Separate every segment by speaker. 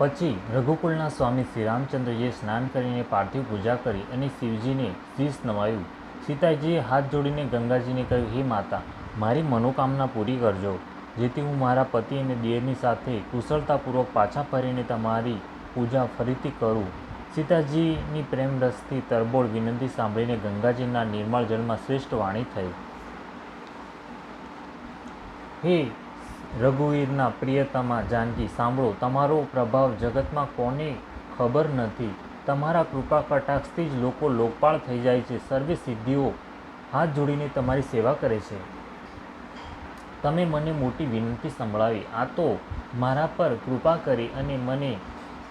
Speaker 1: પછી રઘુકુળના સ્વામી શ્રી રામચંદ્રજીએ સ્નાન કરીને પાર્થિવ પૂજા કરી અને શિવજીને શીશ નમાયું. સીતાજીએ હાથ જોડીને ગંગાજીને કહ્યું, હે માતા, મારી મનોકામના પૂરી કરજો. જેથી હું મારા પતિ અને દિયરની સાથે કુશળતાપૂર્વક પાછા ફરીને તમારી પૂજા ફરીથી કરું. સીતાજીની પ્રેમ રસથી તરબોળ વિનંતી સાંભળીને ગંગાજીના નિર્મળ જળમાં શ્રેષ્ઠ વાણી થઈ. હે રઘુવીરના પ્રિયતમા જાનકી, સાંભળો, તમારો પ્રભાવ જગતમાં કોને ખબર નથી. તમારા કૃપા કટાક્ષથી જ લોકો લોકપાળ થઈ જાય છે. સર્વે સિદ્ધિઓ હાથ જોડીને તમારી સેવા કરે છે. તમે મને મોટી વિનંતી સંભળાવી. આ તો મારા પર કૃપા કરી અને મને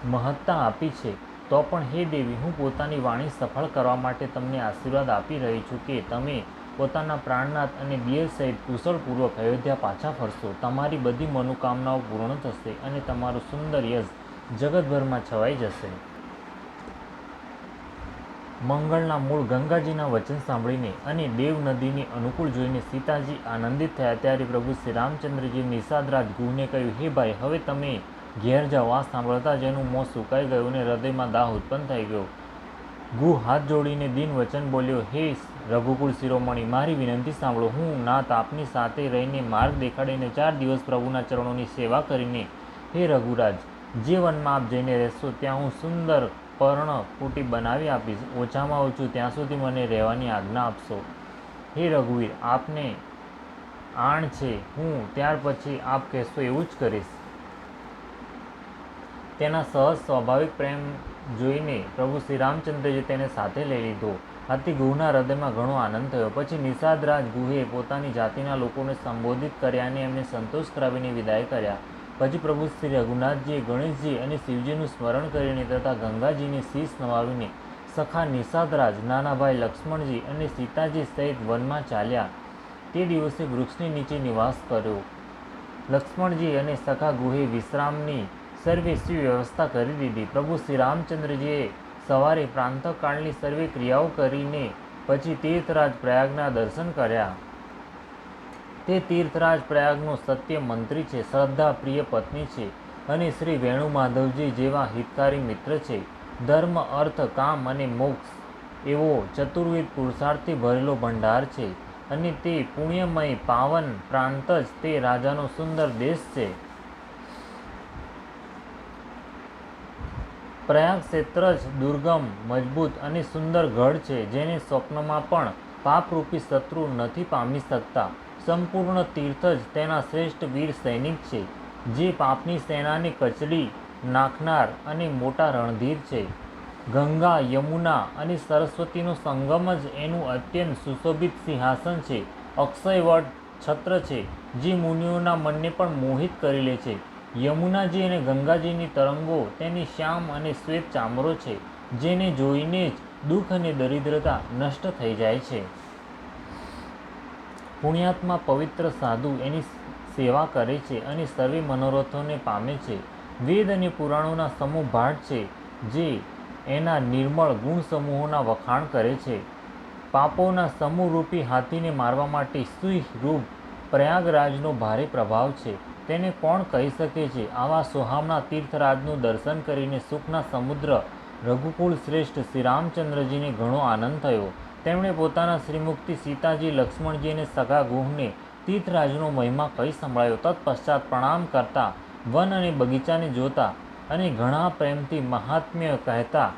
Speaker 1: મહત્તા આપી છે. તો પણ હે દેવી, હું પોતાની વાણી સફળ કરવા માટે તમને આશીર્વાદ આપી રહી છું કે તમે પોતાના પ્રાણનાથ અને દિયર સહિત કુશળપૂર્વક અયોધ્યા પાછા ફરશો. તમારી બધી મનોકામનાઓ પૂર્ણ થશે અને તમારું સુંદર યશ જગતભરમાં છવાઈ જશે. મંગળના મૂળ ગંગાજીના વચન સાંભળીને અને દેવ નદીની અનુકૂળ જોઈને સીતાજી આનંદિત થયા. ત્યારે પ્રભુ શ્રી રામચંદ્રજી નિષાદરાજ ગુહને કહ્યું, હે ભાઈ, હવે તમે ઘેર જાઓ. આ સાંભળતા જ એનું મોં સુકાઈ ગયું અને હૃદયમાં દાહ ઉત્પન્ન થઈ ગયો. ગુહ હાથ જોડીને દિન વચન બોલ્યો, હે રઘુકુળ શિરોમણી, મારી વિનંતી સાંભળો, હું નાથ આપની સાથે રહીને માર્ગ દેખાડીને ચાર દિવસ પ્રભુના ચરણોની સેવા કરીને, હે રઘુરાજ, જે વનમાં આપ જઈને રહેશો, ત્યાં હું સુંદર પર્ણ કુટી બનાવી આપીશ, ઓછામાં ઓછું ત્યાં સુધી મને રહેવાની આજ્ઞા આપશો. હે રઘુવીર, આપને આણ છે, હું ત્યાર પછી આપ કહેશો એવું જ કરીશ. તેના સહજ સ્વાભાવિક પ્રેમ જોઈને પ્રભુ શ્રી રામચંદ્રજી તેને સાથે લઈ લીધો. આથી ગુહના હૃદયમાં ઘણો આનંદ થયો. પછી નિષાદરાજ ગુહે પોતાની જાતિના લોકોને સંબોધિત કર્યા અને એમને સંતોષ કરાવીને વિદાય કર્યા. પછી પ્રભુ શ્રી રઘુનાથજીએ ગણેશજી અને શિવજીનું સ્મરણ કરીને તથા ગંગાજીને શીશ નવાવીને સખા નિષાદરાજ નાનાભાઈ લક્ષ્મણજી અને સીતાજી સહિત વનમાં ચાલ્યા. તે દિવસે વૃક્ષની નીચે નિવાસ કર્યો. લક્ષ્મણજી અને સખા ગુહે વિશ્રામની સર્વે વ્યવસ્થા કરી દીધી. પ્રભુ શ્રી રામચંદ્રજીએ સવારે પ્રાંતકાળની સર્વે ક્રિયાઓ કરીને પછી તીર્થરાજ પ્રયાગના દર્શન કર્યા. તે તીર્થરાજ પ્રયાગનો સત્ય મંત્રી છે, શ્રદ્ધા પ્રિય પત્ની છે અને શ્રી વેણુ માધવજી જેવા હિતકારી મિત્ર છે. ધર્મ, અર્થ, કામ અને મોક્ષ એવો ચતુર્વિધ પુરુષાર્થથી ભરેલો ભંડાર છે અને તે પુણ્યમય પાવન પ્રાંત જ તે રાજાનો સુંદર દેશ છે. પ્રયાગ ક્ષેત્ર જ દુર્ગમ, મજબૂત અને સુંદર ગઢ છે, જેને સ્વપ્નમાં પણ પાપરૂપી શત્રુ નથી પામી શકતા. સંપૂર્ણ તીર્થ જ તેના શ્રેષ્ઠ વીર સૈનિક છે, જે પાપની સેનાને કચડી નાખનાર અને મોટા રણધીર છે. ગંગા, યમુના અને સરસ્વતીનો સંગમ જ એનું અત્યંત સુશોભિત સિંહાસન છે. અક્ષયવટ છત્ર છે, જે મુનિઓના મનને પણ મોહિત કરી લે છે. યમુનાજી અને ગંગાજીની તરંગો તેની શ્યામ અને શ્વેત ચામરો છે, જેને જોઈને જ દુઃખ અને દરિદ્રતા નષ્ટ થઈ જાય છે. પુણ્યાત્મા પવિત્ર સાધુ એની સેવા કરે છે અને સર્વે મનોરથોને પામે છે. વેદ અને પુરાણોના સમૂહ ભાટ છે, જે એના નિર્મળ ગુણ સમૂહોના વખાણ કરે છે. પાપોના સમૂહરૂપી હાથીને મારવા માટે સુઈ રૂપ પ્રયાગરાજનો ભારે પ્રભાવ છે. તેને કોણ કહી શકે છે? આવા સુહામણા તીર્થરાજનું દર્શન કરીને સુખના સમુદ્ર, રઘુકુળ શ્રેષ્ઠ શ્રી રામચંદ્રજીને ઘણો આનંદ થયો. તેમણે પોતાના શ્રીમુક્તિ સીતાજી લક્ષ્મણજી અને સગા ગુહને તીર્થરાજનો મહિમા કહી સંભળાયો. તત્પશ્ચાત પ્રણામ કરતા વન અને બગીચાને જોતા અને ઘણા પ્રેમથી મહાત્મ્ય કહેતા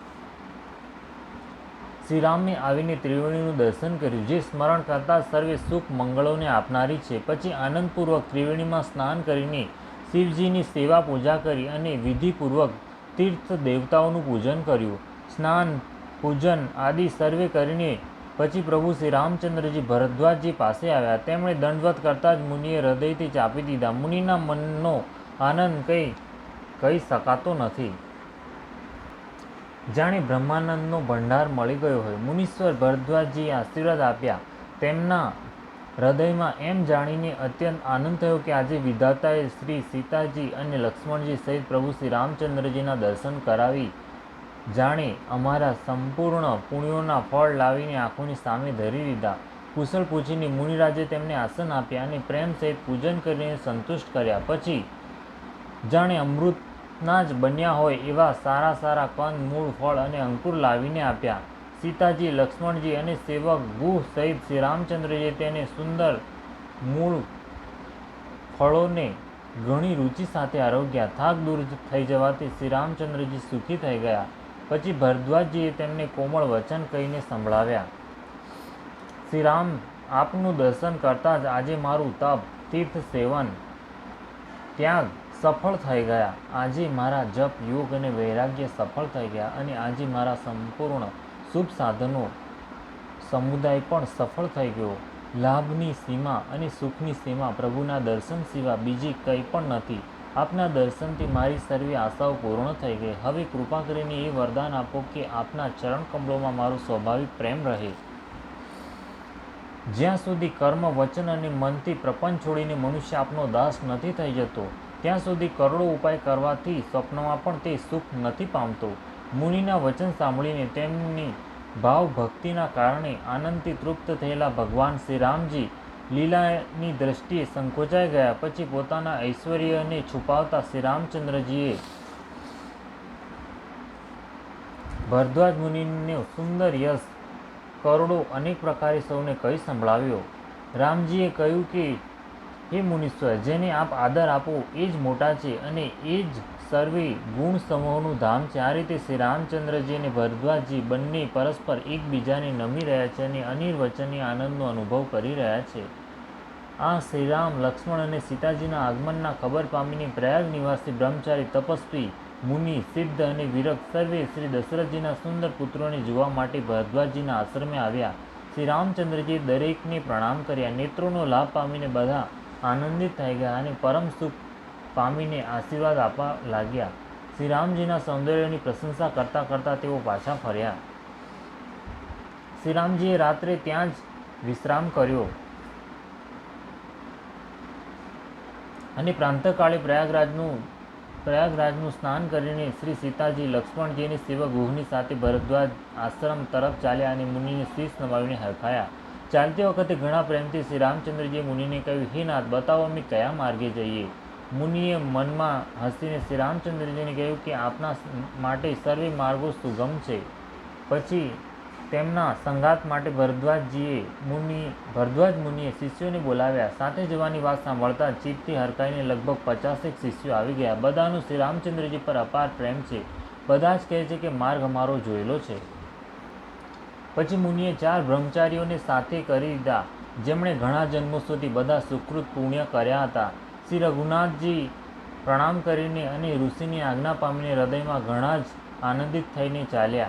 Speaker 1: શ્રીરામે આવીને ત્રિવેણીનું દર્શન કર્યું. જે સ્મરણ કરતા સર્વે સુખ મંગળોને આપનારી છે. પછી આનંદપૂર્વક ત્રિવેણીમાં સ્નાન કરીને શિવજીની સેવા પૂજા કરી અને વિધિપૂર્વક તીર્થ દેવતાઓનું પૂજન કર્યું. સ્નાન, પૂજન આદિ સર્વે કરીને પછી પ્રભુ શ્રી રામચંદ્રજી ભરદ્વાજજી પાસે આવ્યા. તેમણે દંડવત કરતાં જ મુનિએ હૃદયથી ચાપી દીધા. મુનિના મનનો આનંદ કંઈ કહી શકાતો નથી. જાણે બ્રહ્માનંદનો ભંડાર મળી ગયો હોય. મુનીશ્વર ભરદ્વાજજીએ આશીર્વાદ આપ્યા. તેમના હૃદયમાં એમ જાણીને અત્યંત આનંદ થયો કે આજે વિધાતાએ શ્રી સીતાજી અને લક્ષ્મણજી સહિત પ્રભુ શ્રી રામચંદ્રજીના દર્શન કરાવી. જાણે અમારા સંપૂર્ણ પુણ્યોના ફળ લાવીને આંખોની સામે ધરી દીધા. કુશળ પૂછીને મુનિરાજે તેમને આસન આપ્યા અને પ્રેમ સહિત પૂજન કરીને સંતુષ્ટ કર્યા. પછી જાણે અમૃત ના જ બન્યા હોય એવા સારા સારા કંદ, મૂળ ફળ અને અંકુર લાવીને આપ્યા. સીતાજી, લક્ષ્મણજી અને સેવક ગુહ સહિત શ્રી રામચંદ્રજીએ તેને સુંદર મૂળ ફળોને ઘણી રુચિ સાથે આરોગ્યા. થાક દૂર થઈ જવાથી શ્રી રામચંદ્રજી સુખી થઈ ગયા. પછી ભરદ્વાજજીએ તેમને કોમળ વચન કહીને સંભળાવ્યા. શ્રી રામ, આપનું દર્શન કરતાં જ આજે મારું તપ, તીર્થ સેવન, ત્યાગ સફળ થઈ ગયા. આજે મારા જપ, યોગ અને વૈરાગ્ય સફળ થઈ ગયા અને આજે મારા સંપૂર્ણ શુભ સાધનો સમુદાય પણ સફળ થઈ ગયો. લાભની સીમા અને સુખની સીમા પ્રભુના દર્શન સિવાય બીજી કંઈ પણ નથી. આપના દર્શનથી મારી સર્વે આશાઓ પૂર્ણ થઈ ગઈ. હવે કૃપા કરીને એ વરદાન આપો કે આપના ચરણ કમળોમાં મારો સ્વાભાવિક પ્રેમ રહે. જ્યાં સુધી કર્મ, વચન અને મનથી પ્રપંચ છોડીને મનુષ્ય આપનો દાસ નથી થઈ જતો ત્યાં સુધી કરોડો ઉપાય કરવાથી સ્વપ્નમાં પણ તે સુખ નથી પામતો. મુનિના વચન સાંભળીને તેમની ભાવ ભક્તિના કારણે આનંદથી તૃપ્ત થયેલા ભગવાન શ્રી રામજી લીલાની દ્રષ્ટિએ સંકોચાઈ ગયા. પછી પોતાના ઐશ્વર્યને છુપાવતા શ્રી રામચંદ્રજીએ ભરદ્વાજ મુનિને સુંદર યશ, કરોડો અનેક પ્રકારે સૌને કહી સંભળાવ્યો. રામજીએ કહ્યું કે હે મુનીશ્વર, જેને આપ આદર આપો, એ જ મોટા છે અને એ જ સર્વે ગુણ સમૂહનું ધામ છે. આ રીતે શ્રી રામચંદ્રજી અને ભરદ્વાજી બંને પરસ્પર એકબીજાને નમી રહ્યા છે અને અનિર્વચનીય આનંદનો અનુભવ કરી રહ્યા છે. આ શ્રીરામ લક્ષ્મણ અને સીતાજીના આગમનના ખબર પામીને પ્રયાગ નિવાસી બ્રહ્મચારી તપસ્વી, મુનિ, સિદ્ધ અને વિરક્ત સર્વે શ્રી દશરથજીના સુંદર પુત્રોને જોવા માટે ભરદ્વાજીના આશ્રમે આવ્યા. શ્રી રામચંદ્રજીએ દરેકને પ્રણામ કર્યા. નેત્રોનો લાભ પામીને બધા આનંદિત થઈ ગયા અને પરમ સુખ પામીને આશીર્વાદ આપવા લાગ્યા. શ્રી રામજીના સૌંદર્યની પ્રશંસા કરતાં કરતાં તેઓ પાછા ફર્યા. શ્રી રામજીએ રાત્રે ત્યાં જ વિશ્રામ કર્યો અને પ્રાંતકાળે પ્રયાગરાજનું પ્રયાગરાજનું સ્નાન કરીને શ્રી સીતાજી લક્ષ્મણજીની સેવક ગુહની સાથે ભરદ્વાજ આશ્રમ તરફ ચાલ્યા અને મુનિને શીશ નમાવીને હરખાયા. ચાલતી વખતે ઘણા પ્રેમથી શ્રી રામચંદ્રજીએ મુનિને કહ્યું, હે નાથ, બતાવો અમે કયા માર્ગે જઈએ? મુનિએ મનમાં હસીને શ્રી રામચંદ્રજીને કહ્યું કે, આપના માટે સર્વે માર્ગો સુગમ છે. પછી તેમના સંઘાત માટે ભરદ્વાજજીએ મુનિ, ભરદ્વાજ મુનિએ શિષ્યોને બોલાવ્યા. સાથે જવાની વાત સાંભળતા ચીપથી હરકાઈને લગભગ પચાસેક શિષ્યો આવી ગયા. બધાનું શ્રી રામચંદ્રજી પર અપાર પ્રેમ છે. બધા જ કહે છે કે, માર્ગ અમારો જોયેલો છે. પછી મુનિએ ચાર બ્રહ્મચારીઓને સાથે કરી દીધા. જેમણે ઘણા જન્મો સુધી બધા સુકૃત પુણ્ય કર્યા હતા. શ્રી રઘુનાથજી પ્રણામ કરીને અને ઋષિની આજ્ઞા પામીને હૃદયમાં ઘણા જ આનંદિત થઈને ચાલ્યા.